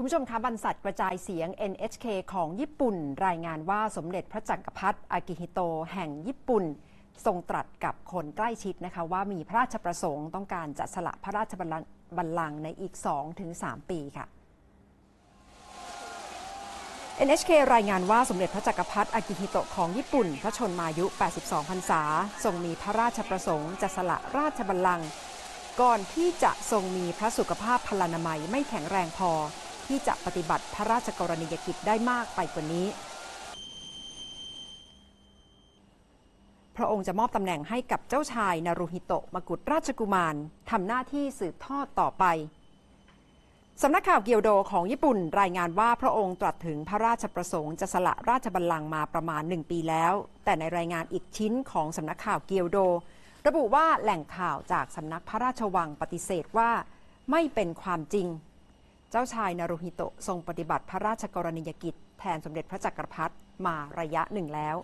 คุณผู้ชมคะบรรษัทกระจายเสียง NHK ของญี่ปุ่น รายงานว่าสมเด็จพระจักรพรรดิอากิฮิโตแห่งญี่ปุ่น ทรงตรัสกับคนใกล้ชิดนะคะ ว่ามีพระราชประสงค์ต้องการจะสละพระราชบัลลังก์ในอีก 2-3 ปีค่ะ NHK รายงานว่าสมเด็จพระจักรพรรดิอากิฮิโตะของญี่ปุ่น พระชนมายุ 82 พรรษา ทรงมีพระราชประสงค์จะสละราชบัลลังก์ก่อนที่จะทรงมีพระสุขภาพพลานามัยไม่แข็งแรงพอ ที่จะปฏิบัติพระราชกรณียกิจได้มากไปกว่านี้ พระองค์จะมอบตำแหน่งให้กับเจ้าชายนารุฮิโตะมกุฎราชกุมารทำหน้าที่สืบทอดต่อไปสำนักข่าวเกียวโดของญี่ปุ่นรายงานว่าพระองค์ตรัสถึงพระราชประสงค์จะสละราชบัลลังก์มาประมาณหนึ่งปีแล้ว แต่ในรายงานอีกชิ้นของสำนักข่าวเกียวโด ระบุว่าแหล่งข่าวจากสำนักพระราชวังปฏิเสธว่า ไม่เป็นความจริง เจ้าชายนารุฮิโตะทรงปฏิบัติพระราชกรณียกิจ แทนสมเด็จพระจักรพรรดิมาระยะหนึ่งแล้ว